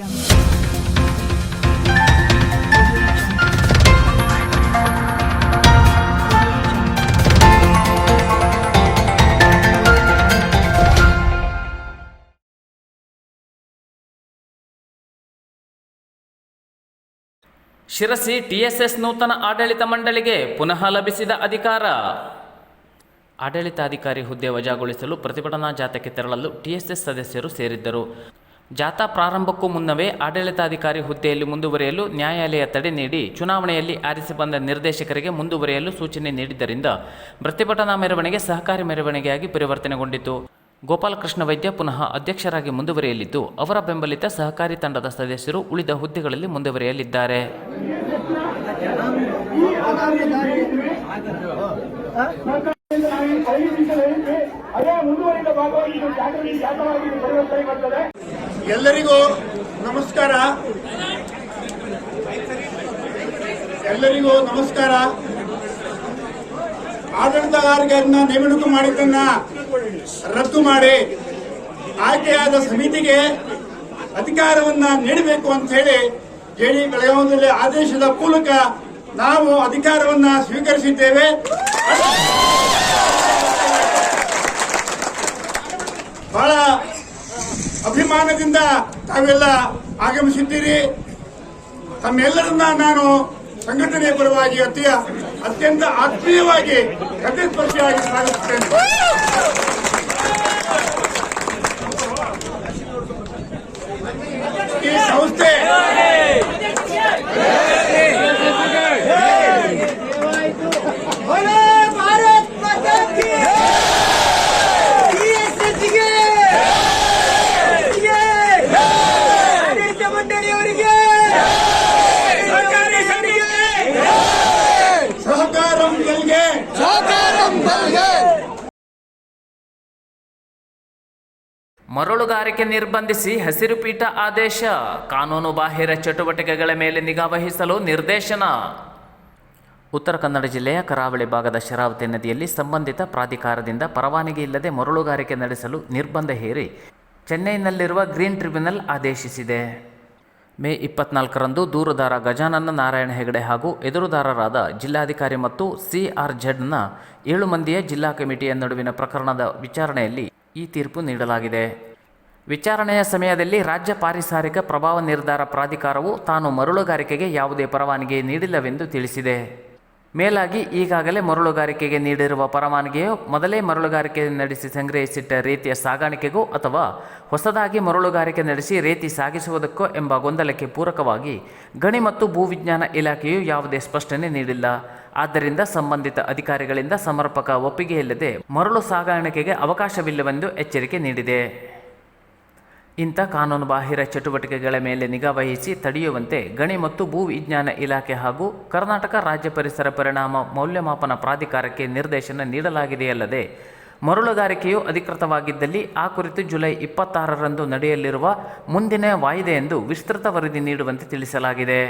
Sirsi TSS ನೂತನ ಆಡಳಿತ ಮಂಡಳಿಗೆ ಪುನಃ ಲಭಿಸಿದ ಅಧಿಕಾರ. ಆಡಳಿತಾಧಿಕಾರಿ ಹುದ್ದೆ ವಜಾಗೊಳಿಸಲು ಪ್ರತಿಭಟನಾ ಜಾಥಾಕ್ಕೆ ತೆರಳಲು ಟಿಎಸ್ಎಸ್ ಸದಸ್ಯರು ಸೇರಿದ್ದರು. ಜಾಥಾ ಪ್ರಾರಂಭಕ್ಕೂ ಮುನ್ನವೇ ಆಡಳಿತಾಧಿಕಾರಿ ಹುದ್ದೆಯಲ್ಲಿ ಮುಂದುವರಿಯಲು ನ್ಯಾಯಾಲಯ ತಡೆ ನೀಡಿ ಚುನಾವಣೆಯಲ್ಲಿ ಆರಿಸಿ ಬಂದ ನಿರ್ದೇಶಕರಿಗೆ ಮುಂದುವರಿಯಲು ಸೂಚನೆ ನೀಡಿದ್ದರಿಂದ ಪ್ರತಿಭಟನಾ ಮೆರವಣಿಗೆ ಸಹಕಾರಿ ಮೆರವಣಿಗೆಯಾಗಿ ಪರಿವರ್ತನೆಗೊಂಡಿತು. ಗೋಪಾಲಕೃಷ್ಣ ವೈದ್ಯ ಪುನಃ ಅಧ್ಯಕ್ಷರಾಗಿ ಮುಂದುವರಿಯಲಿದ್ದು, ಅವರ ಬೆಂಬಲಿತ ಸಹಕಾರಿ ತಂಡದ ಸದಸ್ಯರು ಉಳಿದ ಹುದ್ದೆಗಳಲ್ಲಿ ಮುಂದುವರಿಯಲಿದ್ದಾರೆ. ಅದೇ ಮುಂದುವರಿದ ಭಾಗವಾಗಿ ಜಾತವಾಗಿ ಪರಿವರ್ತನೆ ಮಾಡ್ತದೆ. ಎಲ್ಲರಿಗೂ ನಮಸ್ಕಾರ. ಎಲ್ಲರಿಗೂ ನಮಸ್ಕಾರ. ಆಡಳಿತಗಾರರನ್ನ ನೇಮಕ ಮಾಡಿದ್ದನ್ನ ರದ್ದು ಮಾಡಿ ಆಯ್ಕೆಯಾದ ಸಮಿತಿಗೆ ಅಧಿಕಾರವನ್ನ ನೀಡಬೇಕು ಅಂತ ಹೇಳಿ ಜೆಡಿ ಬೆಳಗಾವಿಯಲ್ಲಿ ಆದೇಶದ ಮೂಲಕ ನಾವು ಅಧಿಕಾರವನ್ನ ಸ್ವೀಕರಿಸಿದ್ದೇವೆ. ಬಹಳ ಅಭಿಮಾನದಿಂದ ತಾವೆಲ್ಲ ಆಗಮಿಸಿದ್ದೀರಿ. ತಮ್ಮೆಲ್ಲರನ್ನ ನಾನು ಸಂಘಟನೆಯ ಪರವಾಗಿ ಅತಿಯ ಅತ್ಯಂತ ಆತ್ಮೀಯವಾಗಿ ಹೃದಯಸ್ಪರ್ಶಿಯಾಗಿ ಸ್ವಾಗತಿಸುತ್ತೇನೆ ಮರಳುಗಾರಿಕೆ ನಿರ್ಬಂಧಿಸಿ ಹಸಿರು ಪೀಠ ಆದೇಶ. ಕಾನೂನು ಬಾಹಿರ ಚಟುವಟಿಕೆಗಳ ಮೇಲೆ ನಿಗಾ ವಹಿಸಲು ನಿರ್ದೇಶನ. ಉತ್ತರ ಕನ್ನಡ ಜಿಲ್ಲೆಯ ಕರಾವಳಿ ಭಾಗದ ಶರಾವತಿ ನದಿಯಲ್ಲಿ ಸಂಬಂಧಿತ ಪ್ರಾಧಿಕಾರದಿಂದ ಪರವಾನಗಿ ಇಲ್ಲದೆ ಮರಳುಗಾರಿಕೆ ನಡೆಸಲು ನಿರ್ಬಂಧ ಹೇರಿ ಚೆನ್ನೈನಲ್ಲಿರುವ ಗ್ರೀನ್ ಟ್ರಿಬ್ಯುನಲ್ ಆದೇಶಿಸಿದೆ. ಮೇ ಇಪ್ಪತ್ನಾಲ್ಕರಂದು ದೂರುದಾರ ಗಜಾನನ ನಾರಾಯಣ ಹೆಗಡೆ ಹಾಗೂ ಎದುರುದಾರರಾದ ಜಿಲ್ಲಾಧಿಕಾರಿ ಮತ್ತು ಸಿಆರ್ಜೆಡ್ನ ಏಳು ಮಂದಿಯ ಜಿಲ್ಲಾ ಕಮಿಟಿಯ ನಡುವಿನ ಪ್ರಕರಣದ ವಿಚಾರಣೆಯಲ್ಲಿ ಈ ತೀರ್ಪು ನೀಡಲಾಗಿದೆ. ವಿಚಾರಣೆಯ ಸಮಯದಲ್ಲಿ ರಾಜ್ಯ ಪಾರಿಸಾರಿಕ ಪ್ರಭಾವ ನಿರ್ಧಾರ ಪ್ರಾಧಿಕಾರವು ತಾನು ಮರಳುಗಾರಿಕೆಗೆ ಯಾವುದೇ ಪರವಾನಗಿ ನೀಡಿಲ್ಲವೆಂದು ತಿಳಿಸಿದೆ. ಮೇಲಾಗಿ ಈಗಾಗಲೇ ಮರಳುಗಾರಿಕೆಗೆ ನೀಡಿರುವ ಪರವಾನಗಿಯು ಮೊದಲೇ ಮರಳುಗಾರಿಕೆ ನಡೆಸಿ ಸಂಗ್ರಹಿಸಿಟ್ಟ ರೀತಿಯ ಸಾಗಾಣಿಕೆಗೂ ಅಥವಾ ಹೊಸದಾಗಿ ಮರಳುಗಾರಿಕೆ ನಡೆಸಿ ರೀತಿ ಸಾಗಿಸುವುದಕ್ಕೋ ಎಂಬ ಗೊಂದಲಕ್ಕೆ ಪೂರಕವಾಗಿ ಗಣಿ ಮತ್ತು ಭೂವಿಜ್ಞಾನ ಇಲಾಖೆಯು ಯಾವುದೇ ಸ್ಪಷ್ಟನೆ ನೀಡಿಲ್ಲ. ಆದ್ದರಿಂದ ಸಂಬಂಧಿತ ಅಧಿಕಾರಿಗಳಿಂದ ಸಮರ್ಪಕ ಒಪ್ಪಿಗೆ ಇಲ್ಲದೆ ಮರಳು ಸಾಗಾಣಿಕೆಗೆ ಅವಕಾಶವಿಲ್ಲವೆಂದು ಎಚ್ಚರಿಕೆ ನೀಡಿದೆ. ಇಂಥ ಕಾನೂನು ಬಾಹಿರ ಚಟುವಟಿಕೆಗಳ ಮೇಲೆ ನಿಗಾ ವಹಿಸಿ ತಡೆಯುವಂತೆ ಗಣಿ ಮತ್ತು ಭೂ ವಿಜ್ಞಾನ ಇಲಾಖೆ ಹಾಗೂ ಕರ್ನಾಟಕ ರಾಜ್ಯ ಪರಿಸರ ಪರಿಣಾಮ ಮೌಲ್ಯಮಾಪನ ಪ್ರಾಧಿಕಾರಕ್ಕೆ ನಿರ್ದೇಶನ ನೀಡಲಾಗಿದೆಯಲ್ಲದೆ, ಮರಳುಗಾರಿಕೆಯು ಅಧಿಕೃತವಾಗಿದ್ದಲ್ಲಿ ಆ ಕುರಿತು ಜುಲೈ ಇಪ್ಪತ್ತಾರರಂದು ನಡೆಯಲಿರುವ ಮುಂದಿನ ವಾಯಿದೆಯೆಂದು ವಿಸ್ತೃತ ವರದಿ ನೀಡುವಂತೆ ತಿಳಿಸಲಾಗಿದೆ.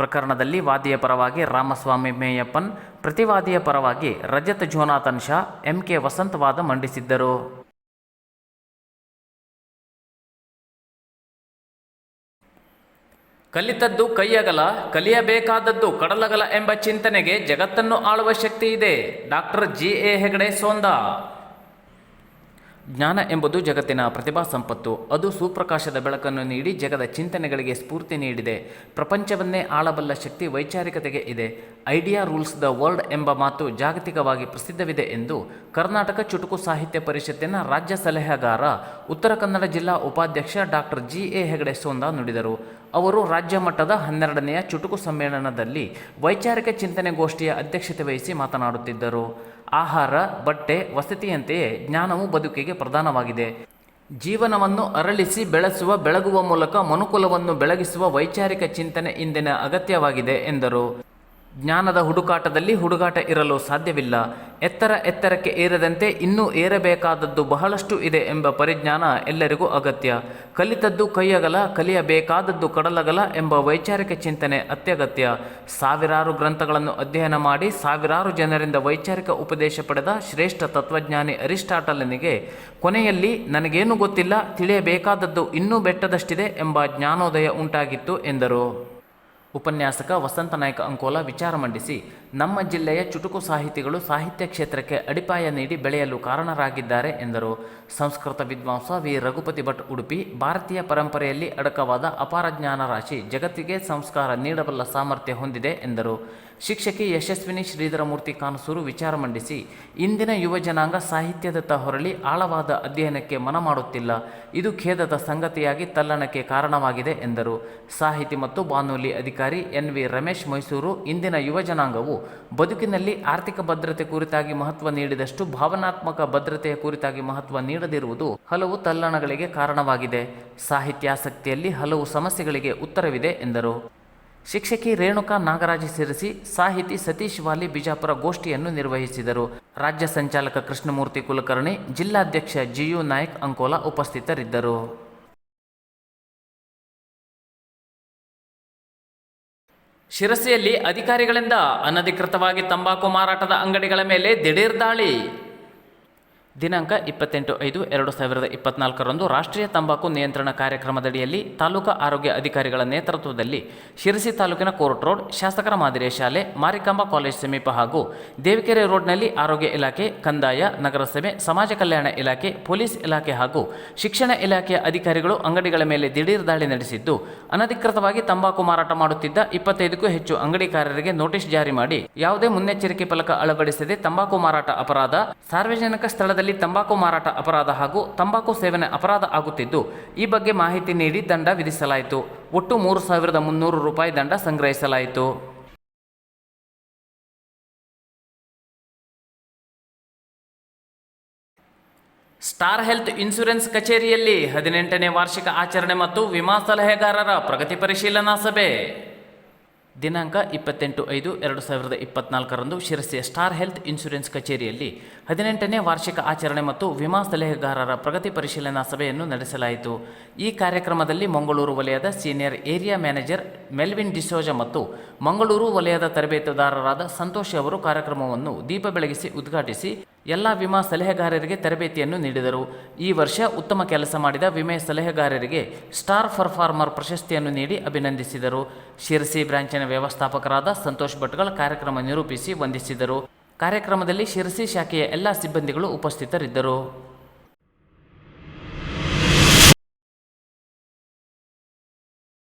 ಪ್ರಕರಣದಲ್ಲಿ ವಾದಿಯ ಪರವಾಗಿ ರಾಮಸ್ವಾಮಿ ಮೇಯಪ್ಪನ್, ಪ್ರತಿವಾದಿಯ ಪರವಾಗಿ ರಜತ್ ಜೋನಾಥನ್ ಶಾ, ಎಂಕೆ ವಸಂತ್ ವಾದ ಮಂಡಿಸಿದ್ದರು. ಕಲಿತದ್ದು ಕೈಯಗಲ, ಕಲಿಯಬೇಕಾದದ್ದು ಕಡಲಗಲ ಎಂಬ ಚಿಂತನೆಗೆ ಜಗತ್ತನ್ನು ಆಳುವ ಶಕ್ತಿ ಇದೆ. Doctor G A Hegde Sonda ಜ್ಞಾನ ಎಂಬುದು ಜಗತ್ತಿನ ಪ್ರತಿಭಾ ಸಂಪತ್ತು. ಅದು ಸುಪ್ರಕಾಶದ ಬೆಳಕನ್ನು ನೀಡಿ ಜಗದ ಚಿಂತನೆಗಳಿಗೆ ಸ್ಫೂರ್ತಿ ನೀಡಿದೆ. ಪ್ರಪಂಚವನ್ನೇ ಆಳಬಲ್ಲ ಶಕ್ತಿ ವೈಚಾರಿಕತೆಗೆ ಇದೆ. ಐಡಿಯಾ ರೂಲ್ಸ್ ದ ವರ್ಲ್ಡ್ ಎಂಬ ಮಾತು ಜಾಗತಿಕವಾಗಿ ಪ್ರಸಿದ್ಧವಿದೆ ಎಂದು ಕರ್ನಾಟಕ ಚುಟುಕು ಸಾಹಿತ್ಯ ಪರಿಷತ್ತಿನ ರಾಜ್ಯ ಸಲಹೆಗಾರ, ಉತ್ತರ ಕನ್ನಡ ಜಿಲ್ಲಾ ಉಪಾಧ್ಯಕ್ಷ doctor G A Hegde Sonda ನುಡಿದರು. ಅವರು ರಾಜ್ಯ ಮಟ್ಟದ ಹನ್ನೆರಡನೆಯ ಚುಟುಕು ಸಮ್ಮೇಳನದಲ್ಲಿ ವೈಚಾರಿಕ ಚಿಂತನೆ ಗೋಷ್ಠಿಯ ಅಧ್ಯಕ್ಷತೆ ವಹಿಸಿ ಮಾತನಾಡುತ್ತಿದ್ದರು. ಆಹಾರ, ಬಟ್ಟೆ, ವಸತಿಯಂತೆಯೇ ಜ್ಞಾನವು ಬದುಕಿಗೆ ಪ್ರಧಾನವಾಗಿದೆ. ಜೀವನವನ್ನು ಅರಳಿಸಿ ಬೆಳೆಸುವ, ಬೆಳಗುವ ಮೂಲಕ ಮನುಕುಲವನ್ನು ಬೆಳಗಿಸುವ ವೈಚಾರಿಕ ಚಿಂತನೆ ಇಂದಿನ ಅಗತ್ಯವಾಗಿದೆ, ಎಂದರು. ಜ್ಞಾನದ ಹುಡುಕಾಟದಲ್ಲಿ ಹುಡುಗಾಟ ಇರಲು ಸಾಧ್ಯವಿಲ್ಲ. ಎತ್ತರ ಎತ್ತರಕ್ಕೆ ಏರದಂತೆ ಇನ್ನೂ ಏರಬೇಕಾದದ್ದು ಬಹಳಷ್ಟು ಇದೆ ಎಂಬ ಪರಿಜ್ಞಾನ ಎಲ್ಲರಿಗೂ ಅಗತ್ಯ. ಕಲಿತದ್ದು ಕೈಯಗಲ, ಕಲಿಯಬೇಕಾದದ್ದು ಕಡಲಗಲ ಎಂಬ ವೈಚಾರಿಕ ಚಿಂತನೆ ಅತ್ಯಗತ್ಯ. ಸಾವಿರಾರು ಗ್ರಂಥಗಳನ್ನು ಅಧ್ಯಯನ ಮಾಡಿ ಸಾವಿರಾರು ಜನರಿಂದ ವೈಚಾರಿಕ ಉಪದೇಶ ಪಡೆದ ಶ್ರೇಷ್ಠ ತತ್ವಜ್ಞಾನಿ ಅರಿಸ್ಟಾಟಲನಿಗೆ, ಕೊನೆಯಲ್ಲಿ ನನಗೇನು ಗೊತ್ತಿಲ್ಲ, ತಿಳಿಯಬೇಕಾದದ್ದು ಇನ್ನೂ ಬೆಟ್ಟದಷ್ಟಿದೆ ಎಂಬ ಜ್ಞಾನೋದಯ ಉಂಟಾಗಿತ್ತು ಎಂದರು. ಉಪನ್ಯಾಸಕ ವಸಂತ ನಾಯ್ಕ ಅಂಕೋಲ ವಿಚಾರ ಮಂಡಿಸಿ ನಮ್ಮ ಜಿಲ್ಲೆಯ ಚುಟುಕು ಸಾಹಿತಿಗಳು ಸಾಹಿತ್ಯ ಕ್ಷೇತ್ರಕ್ಕೆ ಅಡಿಪಾಯ ನೀಡಿ ಬೆಳೆಯಲು ಕಾರಣರಾಗಿದ್ದಾರೆ ಎಂದರು. ಸಂಸ್ಕೃತ ವಿದ್ವಾಂಸ ವಿ. ರಘುಪತಿ ಭಟ್ ಉಡುಪಿ, ಭಾರತೀಯ ಪರಂಪರೆಯಲ್ಲಿ ಅಡಕವಾದ ಅಪಾರ ಜ್ಞಾನ ರಾಶಿ ಜಗತ್ತಿಗೆ ಸಂಸ್ಕಾರ ನೀಡಬಲ್ಲ ಸಾಮರ್ಥ್ಯ ಹೊಂದಿದೆ ಎಂದರು. ಶಿಕ್ಷಕಿ ಯಶಸ್ವಿನಿ ಶ್ರೀಧರಮೂರ್ತಿ ಕಾನಸೂರು ವಿಚಾರ ಮಂಡಿಸಿ, ಇಂದಿನ ಯುವ ಜನಾಂಗ ಸಾಹಿತ್ಯದತ್ತ ಹೊರಳಿ ಆಳವಾದ ಅಧ್ಯಯನಕ್ಕೆ ಮನ ಮಾಡುತ್ತಿಲ್ಲ ಇದು ಖೇದದ ಸಂಗತಿಯಾಗಿ ತಲ್ಲಣಕ್ಕೆ ಕಾರಣವಾಗಿದೆ ಎಂದರು. ಸಾಹಿತಿ ಮತ್ತು ಬಾನುಲಿ ಅಧಿಕಾರಿ ಎನ್ ವಿ ರಮೇಶ್ ಮೈಸೂರು, ಇಂದಿನ ಯುವ ಜನಾಂಗವು ಬದುಕಿನಲ್ಲಿ ಆರ್ಥಿಕ ಭದ್ರತೆ ಕುರಿತಾಗಿ ಮಹತ್ವ ನೀಡಿದಷ್ಟು ಭಾವನಾತ್ಮಕ ಭದ್ರತೆಯ ಕುರಿತಾಗಿ ಮಹತ್ವ ನೀಡದಿರುವುದು ಹಲವು ತಲ್ಲಣಗಳಿಗೆ ಕಾರಣವಾಗಿದೆ. ಸಾಹಿತ್ಯಾಸಕ್ತಿಯಲ್ಲಿ ಹಲವು ಸಮಸ್ಯೆಗಳಿಗೆ ಉತ್ತರವಿದೆ, ಎಂದರು. ಶಿಕ್ಷಕಿ ರೇಣುಕಾ ನಾಗರಾಜ ಸಿರಸಿ ಸಾಹಿತಿ ಸತೀಶ್ ವಾಲಿ ಬಿಜಾಪುರ ಗೋಷ್ಠಿಯನ್ನು ನಿರ್ವಹಿಸಿದರು. ರಾಜ್ಯ ಸಂಚಾಲಕ ಕೃಷ್ಣಮೂರ್ತಿ ಕುಲಕರ್ಣಿ, ಜಿಲ್ಲಾಧ್ಯಕ್ಷ ಜಿಯು ನಾಯಕ್ ಅಂಕೋಲಾ ಉಪಸ್ಥಿತರಿದ್ದರು. ಶಿರಸಿಯಲ್ಲಿ ಅಧಿಕಾರಿಗಳಿಂದ ಅನಧಿಕೃತವಾಗಿ ತಂಬಾಕು ಮಾರಾಟದ ಅಂಗಡಿಗಳ ಮೇಲೆ ದಿಢೀರ್ ದಾಳಿ. ದಿನಾಂಕ ಇಪ್ಪತ್ತೆಂಟು ಐದು ಎರಡು ಸಾವಿರದ ಇಪ್ಪತ್ನಾಲ್ಕರಂದು ರಾಷ್ಟ್ರೀಯ ತಂಬಾಕು ನಿಯಂತ್ರಣ ಕಾರ್ಯಕ್ರಮದಡಿಯಲ್ಲಿ ತಾಲೂಕು ಆರೋಗ್ಯ ಅಧಿಕಾರಿಗಳ ನೇತೃತ್ವದಲ್ಲಿ ಶಿರಸಿ ತಾಲೂಕಿನ ಕೋರ್ಟ್ ರೋಡ್, ಶಾಸಕರ ಮಾದರಿಯ ಶಾಲೆ, ಮಾರಿಕಾಂಬಾ ಕಾಲೇಜ್ ಸಮೀಪ ಹಾಗೂ ದೇವಿಕೆರೆ ರೋಡ್ನಲ್ಲಿ ಆರೋಗ್ಯ ಇಲಾಖೆ, ಕಂದಾಯ, ನಗರಸಭೆ, ಸಮಾಜ ಕಲ್ಯಾಣ ಇಲಾಖೆ, ಪೊಲೀಸ್ ಇಲಾಖೆ ಹಾಗೂ ಶಿಕ್ಷಣ ಇಲಾಖೆಯ ಅಧಿಕಾರಿಗಳು ಅಂಗಡಿಗಳ ಮೇಲೆ ದಿಢೀರ್ ದಾಳಿ ನಡೆಸಿದ್ದು, ಅನಧಿಕೃತವಾಗಿ ತಂಬಾಕು ಮಾರಾಟ ಮಾಡುತ್ತಿದ್ದ ಇಪ್ಪತ್ತೈದಕ್ಕೂ ಹೆಚ್ಚು ಅಂಗಡಿಕಾರರಿಗೆ ನೋಟಿಸ್ ಜಾರಿ ಮಾಡಿ, ಯಾವುದೇ ಮುನ್ನೆಚ್ಚರಿಕೆ ಫಲಕ ಅಳವಡಿಸದೆ ತಂಬಾಕು ಮಾರಾಟ ಅಪರಾಧ ಸಾರ್ವಜನಿಕ ಸ್ಥಳದಲ್ಲಿ ತಂಬಾಕು ಮಾರಾಟ ಅಪರಾಧ ಹಾಗೂ ತಂಬಾಕು ಸೇವನೆ ಅಪರಾಧ ಆಗುತ್ತಿದ್ದು, ಈ ಬಗ್ಗೆ ಮಾಹಿತಿ ನೀಡಿ ದಂಡ ವಿಧಿಸಲಾಯಿತು. ಒಟ್ಟು ಮೂರು ಸಾವಿರದ ಮುನ್ನೂರು ರೂಪಾಯಿ ದಂಡ ಸಂಗ್ರಹಿಸಲಾಯಿತು. ಸ್ಟಾರ್ ಹೆಲ್ತ್ ಇನ್ಶೂರೆನ್ಸ್ ಕಚೇರಿಯಲ್ಲಿ ಹದಿನೆಂಟನೇ ವಾರ್ಷಿಕ ಆಚರಣೆ ಮತ್ತು ವಿಮಾ ಸಲಹೆಗಾರರ ಪ್ರಗತಿ ಪರಿಶೀಲನಾ ಸಭೆ. ದಿನಾಂಕ ಇಪ್ಪತ್ತೆಂಟು ಐದು ಎರಡು ಸಾವಿರದ ಇಪ್ಪತ್ನಾಲ್ಕರಂದು ಶಿರಸಿಯ ಸ್ಟಾರ್ ಹೆಲ್ತ್ ಇನ್ಶೂರೆನ್ಸ್ ಕಚೇರಿಯಲ್ಲಿ ಹದಿನೆಂಟನೇ ವಾರ್ಷಿಕ ಆಚರಣೆ ಮತ್ತು ವಿಮಾ ಸಲಹೆಗಾರರ ಪ್ರಗತಿ ಪರಿಶೀಲನಾ ಸಭೆಯನ್ನು ನಡೆಸಲಾಯಿತು. ಈ ಕಾರ್ಯಕ್ರಮದಲ್ಲಿ ಮಂಗಳೂರು ವಲಯದ senior area manager Melvin D'Souza ಮತ್ತು ಮಂಗಳೂರು ವಲಯದ ತರಬೇತುದಾರರಾದ ಸಂತೋಷ್ ಅವರು ಕಾರ್ಯಕ್ರಮವನ್ನು ದೀಪ ಬೆಳಗಿಸಿ ಉದ್ಘಾಟಿಸಿ ಎಲ್ಲ ವಿಮಾ ಸಲಹೆಗಾರರಿಗೆ ತರಬೇತಿಯನ್ನು ನೀಡಿದರು. ಈ ವರ್ಷ ಉತ್ತಮ ಕೆಲಸ ಮಾಡಿದ ವಿಮೆ ಸಲಹೆಗಾರರಿಗೆ ಸ್ಟಾರ್ ಪರ್ಫಾರ್ಮರ್ ಪ್ರಶಸ್ತಿಯನ್ನು ನೀಡಿ ಅಭಿನಂದಿಸಿದರು. ಶಿರಸಿ ಬ್ರಾಂಚಿನ ವ್ಯವಸ್ಥಾಪಕರಾದ ಸಂತೋಷ್ ಭಟ್ಗಳ ಕಾರ್ಯಕ್ರಮ ನಿರೂಪಿಸಿ ವಂದಿಸಿದರು. ಕಾರ್ಯಕ್ರಮದಲ್ಲಿ ಶಿರಸಿ ಶಾಖೆಯ ಎಲ್ಲ ಸಿಬ್ಬಂದಿಗಳು ಉಪಸ್ಥಿತರಿದ್ದರು.